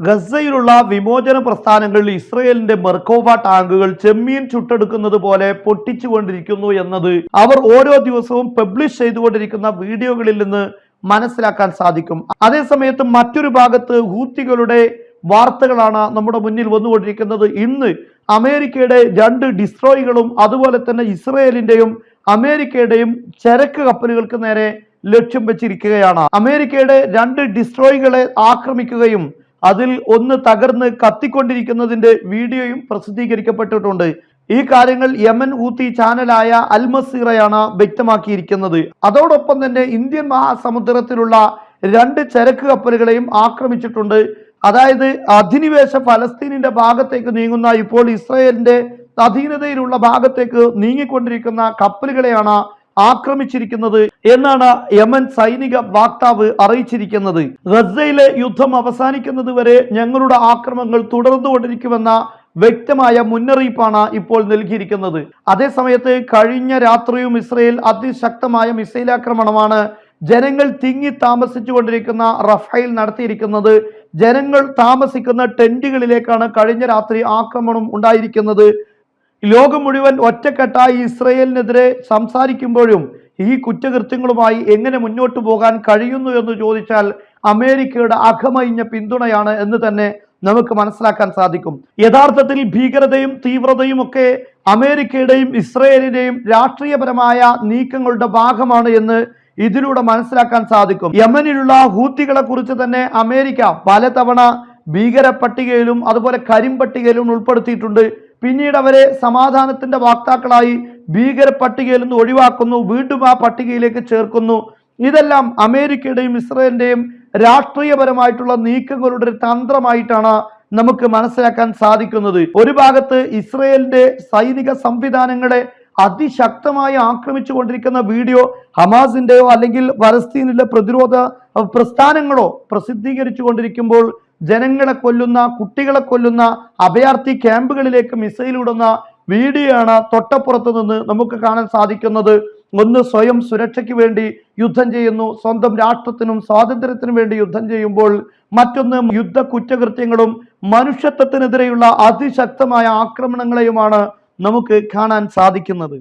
ഗസയിലുള്ള വിമോചന പ്രസ്ഥാനങ്ങളിൽ ഇസ്രയേലിന്റെ മെർക്കോവ ടാങ്കുകൾ ചെമ്മീൻ ചുട്ടെടുക്കുന്നത് പോലെ പൊട്ടിച്ചുകൊണ്ടിരിക്കുന്നു എന്നത് അവർ ഓരോ ദിവസവും പബ്ലിഷ് ചെയ്തുകൊണ്ടിരിക്കുന്ന വീഡിയോകളിൽ നിന്ന് മനസ്സിലാക്കാൻ സാധിക്കും. അതേസമയത്ത് മറ്റൊരു ഭാഗത്ത് ഹൂത്തികളുടെ വാർത്തകളാണ് നമ്മുടെ മുന്നിൽ വന്നുകൊണ്ടിരിക്കുന്നത്. ഇന്ന് അമേരിക്കയുടെ രണ്ട് ഡിസ്ട്രോയികളും അതുപോലെ തന്നെ ഇസ്രയേലിന്റെയും അമേരിക്കയുടെയും ചരക്ക് കപ്പലുകൾക്ക് നേരെ ലക്ഷ്യം വെച്ചിരിക്കുകയാണ്. അമേരിക്കയുടെ രണ്ട് ഡിസ്ട്രോയികളെ ആക്രമിക്കുകയും അതിൽ ഒന്ന് തകർന്ന് കത്തിക്കൊണ്ടിരിക്കുന്നതിന്റെ വീഡിയോയും പ്രസിദ്ധീകരിക്കപ്പെട്ടിട്ടുണ്ട്. ഈ കാര്യങ്ങൾ യമൻ ഊത്തി ചാനലായ അൽമസീറയാണ് വ്യക്തമാക്കിയിരിക്കുന്നത്. അതോടൊപ്പം തന്നെ ഇന്ത്യൻ മഹാസമുദ്രത്തിലുള്ള രണ്ട് ചരക്ക് കപ്പലുകളെയും ആക്രമിച്ചിട്ടുണ്ട്. അതായത് അധിനിവേശ ഫലസ്തീനിന്റെ ഭാഗത്തേക്ക് നീങ്ങുന്ന ഇപ്പോൾ ഇസ്രയേലിന്റെ അധീനതയിലുള്ള ഭാഗത്തേക്ക് നീങ്ങിക്കൊണ്ടിരിക്കുന്ന കപ്പലുകളെയാണ് ആക്രമിച്ചിരിക്കുന്നത് എന്നാണ് യമൻ സൈനിക വാക്താവ് അറിയിച്ചിരിക്കുന്നത്. ഗസയിലെ യുദ്ധം അവസാനിക്കുന്നത് വരെ ഞങ്ങളുടെ ആക്രമണങ്ങൾ തുടർന്നുകൊണ്ടിരിക്കുമെന്ന വ്യക്തമായ മുന്നറിയിപ്പാണ് ഇപ്പോൾ നൽകിയിരിക്കുന്നത്. അതേസമയത്ത് കഴിഞ്ഞ രാത്രിയും ഇസ്രയേൽ അതിശക്തമായ മിസൈൽ ആക്രമണമാണ് ജനങ്ങൾ തിങ്ങി താമസിച്ചുകൊണ്ടിരിക്കുന്ന റഫേൽ നടത്തിയിരിക്കുന്നത്. ജനങ്ങൾ താമസിക്കുന്ന ടെന്റുകളിലേക്കാണ് കഴിഞ്ഞ രാത്രി ആക്രമണം ഉണ്ടായിരിക്കുന്നത്. ലോകം മുഴുവൻ ഒറ്റക്കെട്ടായി ഇസ്രയേലിനെതിരെ സംസാരിക്കുമ്പോഴും ഈ കുറ്റകൃത്യങ്ങളുമായി എങ്ങനെ മുന്നോട്ട് പോകാൻ കഴിയുന്നു എന്ന് ചോദിച്ചാൽ അമേരിക്കയുടെ അഖമയിഞ്ഞ പിന്തുണയാണ് എന്ന് തന്നെ നമുക്ക് മനസ്സിലാക്കാൻ സാധിക്കും. യഥാർത്ഥത്തിൽ ഭീകരതയും തീവ്രതയും ഒക്കെ അമേരിക്കയുടെയും ഇസ്രയേലിന്റെയും രാഷ്ട്രീയപരമായ നീക്കങ്ങളുടെ ഭാഗമാണ് എന്ന് ഇതിലൂടെ മനസ്സിലാക്കാൻ സാധിക്കും. യമനിലുള്ള ഹൂത്തികളെ കുറിച്ച് തന്നെ അമേരിക്ക പലതവണ ഭീകര പട്ടികയിലും അതുപോലെ കരിമ്പട്ടികയിലും ഉൾപ്പെടുത്തിയിട്ടുണ്ട്. പിന്നീട് അവരെ സമാധാനത്തിന്റെ വാക്താക്കളായി ഭീകര പട്ടികയിൽ നിന്ന് ഒഴിവാക്കുന്നു. വീണ്ടും ആ പട്ടികയിലേക്ക് ചേർക്കുന്നു. ഇതെല്ലാം അമേരിക്കയുടെയും ഇസ്രയേലിന്റെയും രാഷ്ട്രീയപരമായിട്ടുള്ള നീക്കങ്ങളുടെ ഒരു തന്ത്രമായിട്ടാണ് നമുക്ക് മനസ്സിലാക്കാൻ സാധിക്കുന്നത്. ഒരു ഭാഗത്ത് ഇസ്രയേലിന്റെ സൈനിക സംവിധാനങ്ങളെ അതിശക്തമായി ആക്രമിച്ചു കൊണ്ടിരിക്കുന്ന വീഡിയോ ഹമാസിന്റെയോ അല്ലെങ്കിൽ പലസ്തീനിലെ പ്രതിരോധ പ്രസ്ഥാനങ്ങളോ പ്രസിദ്ധീകരിച്ചു കൊണ്ടിരിക്കുമ്പോൾ ജനങ്ങളെ കൊല്ലുന്ന കുട്ടികളെ കൊല്ലുന്ന അഭയാർത്ഥി ക്യാമ്പുകളിലേക്ക് മിസൈൽ ഇടുന്ന വീഡിയോ ആണ് തൊട്ടപ്പുറത്ത് നിന്ന് നമുക്ക് കാണാൻ സാധിക്കുന്നത്. ഒന്ന് സ്വയം സുരക്ഷയ്ക്ക് വേണ്ടി യുദ്ധം ചെയ്യുന്നു. സ്വന്തം രാഷ്ട്രത്തിനും സ്വാതന്ത്ര്യത്തിനും വേണ്ടി യുദ്ധം ചെയ്യുമ്പോൾ മറ്റൊന്ന് യുദ്ധ കുറ്റകൃത്യങ്ങളും മനുഷ്യത്വത്തിനെതിരെയുള്ള അതിശക്തമായ ആക്രമണങ്ങളെയുമാണ് നമുക്ക് കാണാൻ സാധിക്കുന്നത്.